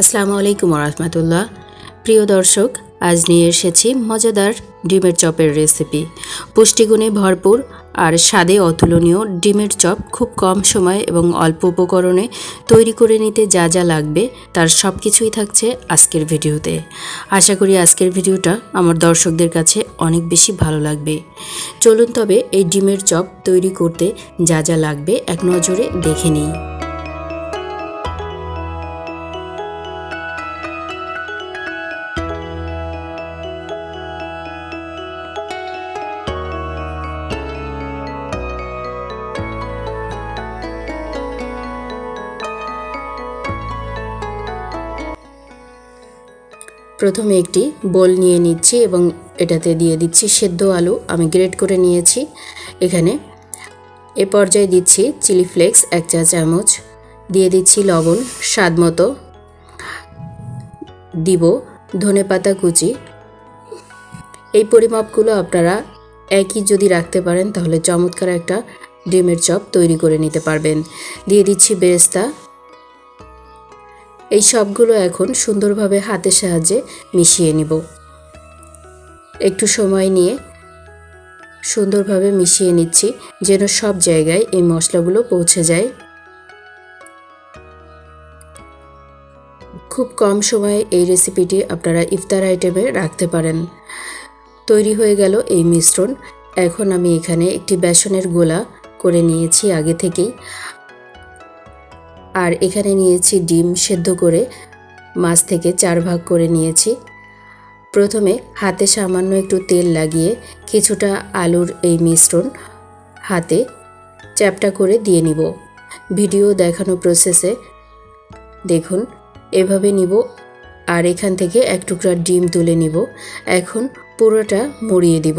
আসসালামু আলাইকুম রহমতুল্লাহ প্রিয় দর্শক, আজ নিয়ে এসেছি মজাদার ডিমের চপের রেসিপি। পুষ্টিগুণে ভরপুর আর স্বাদে অতুলনীয় ডিমের চপ খুব কম সময় এবং অল্প উপকরণে তৈরি করে নিতে যা যা লাগবে তার সব কিছুই থাকছে আজকের ভিডিওতে। আশা করি আজকের ভিডিওটা আমার দর্শকদের কাছে অনেক বেশি ভালো লাগবে। চলুন তবে এই ডিমের চপ তৈরি করতে যা যা লাগবে এক নজরে দেখে নিই। প্রথমে একটি বোল নিয়ে নিচ্ছি এবং এটাতে দিয়ে দিচ্ছি সেদ্ধ আলু। আমি গ্রেট করে নিয়েছি। এখানে এ পর্যায়ে দিচ্ছি চিলি ফ্লেক্স এক চা চামচ। দিয়ে দিচ্ছি লবণ, স্বাদ মতো। দিব ধনে পাতা কুচি। এই পরিমাপগুলো আপনারা একই যদি রাখতে পারেন, তাহলে চমৎকার একটা ডিমের চপ তৈরি করে নিতে পারবেন। দিয়ে দিচ্ছি বেরেস্তা। এই সবগুলো এখন সুন্দরভাবে হাতের সাহায্যে মিশিয়ে নিব। একটু সময় নিয়ে সুন্দরভাবে মিশিয়ে নিচ্ছি, যেন সব জায়গায় এই মশলাগুলো পৌঁছে যায়। খুব কম সময়ে এই রেসিপিটি আপনারা ইফতার আইটেমে রাখতে পারেন। তৈরি হয়ে গেল এই মিশ্রণ। এখন আমি এখানে একটি বেসনের গোলা করে নিয়েছি আগে থেকেই। আর এখানে নিয়েছি ডিম সেদ্ধ করে, মাছ থেকে চার ভাগ করে নিয়েছি। প্রথমে হাতে সামান্য একটু তেল লাগিয়ে কিছুটা আলুর এই মিশ্রণ হাতে চ্যাপটা করে দিয়ে নিব। ভিডিও দেখানো প্রসেসে দেখুন, এভাবে নিব আর এখান থেকে এক টুকরা ডিম তুলে নিব। এখন পুরোটা মুড়িয়ে দিব।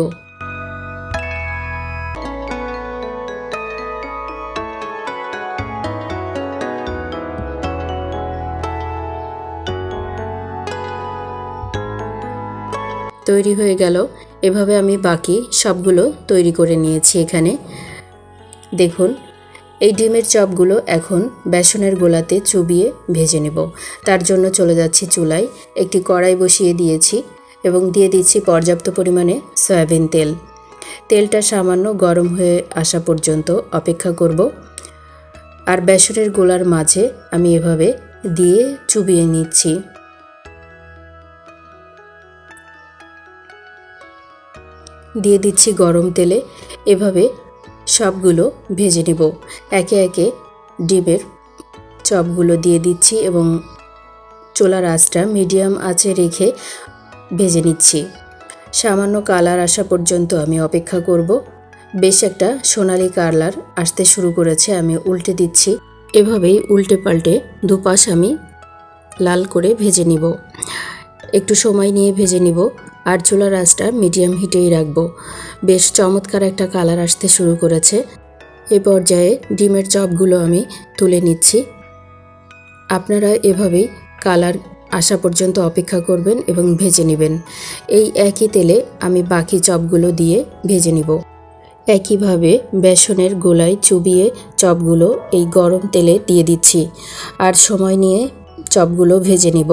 তৈরি হয়ে গেল। এভাবে আমি বাকি সবগুলো তৈরি করে নিয়েছি এখানে। দেখুন, এই ডিমের চপগুলো এখন বেসনের গোলাতে চুবিয়ে ভেজে নেব। তার জন্য চলে যাচ্ছি চুলায়। একটি কড়াই বসিয়ে দিয়েছি এবং দিয়ে দিচ্ছি পর্যাপ্ত পরিমাণে সয়াবিন তেল। তেলটা সামান্য গরম হয়ে আসা পর্যন্ত অপেক্ষা করব। আর বেসনের গোলার মাঝে আমি এভাবে দিয়ে চুবিয়ে নিচ্ছি। দিয়ে দিচ্ছি গরম তেলে। এভাবে সবগুলো ভেজে নেব। একে একে ডিমের চপগুলো দিয়ে দিচ্ছি এবং চোলার আঁচটা মিডিয়াম আঁচে রেখে ভেজে নিচ্ছি। সামান্য কালার আসা পর্যন্ত আমি অপেক্ষা করব। বেশ একটা সোনালি কালার আসতে শুরু করেছে, আমি উল্টে দিচ্ছি। এভাবেই উল্টে পাল্টে দুপাশ আমি লাল করে ভেজে নিব। একটু সময় নিয়ে ভেজে নিব। আর চুলার আঁচটা মিডিয়াম হিটেই রাখব। বেশ চমৎকার একটা কালার আসতে শুরু করেছে। এ পর্যায়ে ডিমের চপগুলো আমি তুলে নিচ্ছি। আপনারা এভাবেই কালার আসা পর্যন্ত অপেক্ষা করবেন এবং ভেজে নেবেন। এই একই তেলে আমি বাকি চপগুলো দিয়ে ভেজে নিব। একইভাবে বেসনের গোলায় চুবিয়ে চপগুলো এই গরম তেলে দিয়ে দিচ্ছি। আর সময় নিয়ে চপগুলো ভেজে নিব।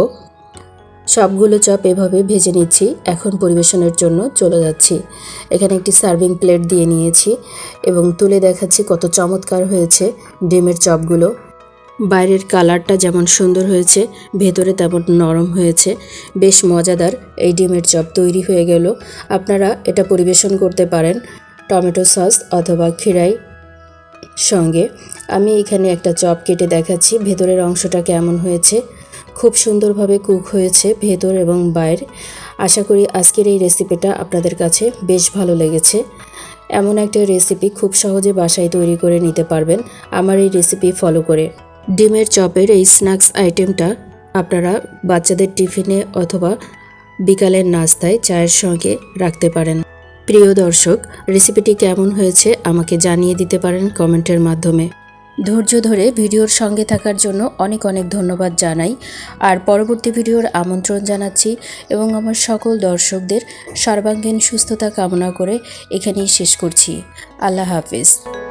সবগুলো চপ এভাবে ভেজে নিচ্ছি। এখন পরিবেশনের জন্য চলে যাচ্ছি। এখানে একটি সার্ভিং প্লেট দিয়ে নিয়েছি এবং তুলে দেখাচ্ছি কত চমৎকার হয়েছে ডিমের চপগুলো। বাইরের কালারটা যেমন সুন্দর হয়েছে, ভেতরে তেমন নরম হয়েছে। বেশ মজাদার এই ডিমের চপ তৈরি হয়ে গেল। আপনারা এটা পরিবেশন করতে পারেন টমেটো সস অথবা খিরাই সঙ্গে। আমি এখানে একটা চপ কেটে দেখাচ্ছি, ভেতরের অংশটা কেমন হয়েছে। খুব সুন্দরভাবে কুক হয়েছে ভেতর এবং বাইরে। আশা করি আজকের এই রেসিপিটা আপনাদের কাছে বেশ ভালো লেগেছে। এমন একটা রেসিপি খুব সহজে বাসায় তৈরি করে নিতে পারবেন। আমার এই রেসিপি ফলো করে। ডিমের চপের এই স্ন্যাক্স আইটেমটা আপনারা বাচ্চাদের টিফিনে অথবা বিকালের নাস্তায় চায়ের সঙ্গে রাখতে পারেন। প্রিয় দর্শক, রেসিপিটি কেমন হয়েছে আমাকে জানিয়ে দিতে পারেন কমেন্টের মাধ্যমে। ধৈর্য ধরে ভিডিওর সঙ্গে থাকার জন্য অনেক অনেক ধন্যবাদ জানাই। আর পরবর্তী ভিডিওর আমন্ত্রণ জানাচ্ছি এবং আমার সকল দর্শকদের সর্বাঙ্গীন সুস্থতা কামনা করে এখানেই শেষ করছি। আল্লাহ হাফিজ।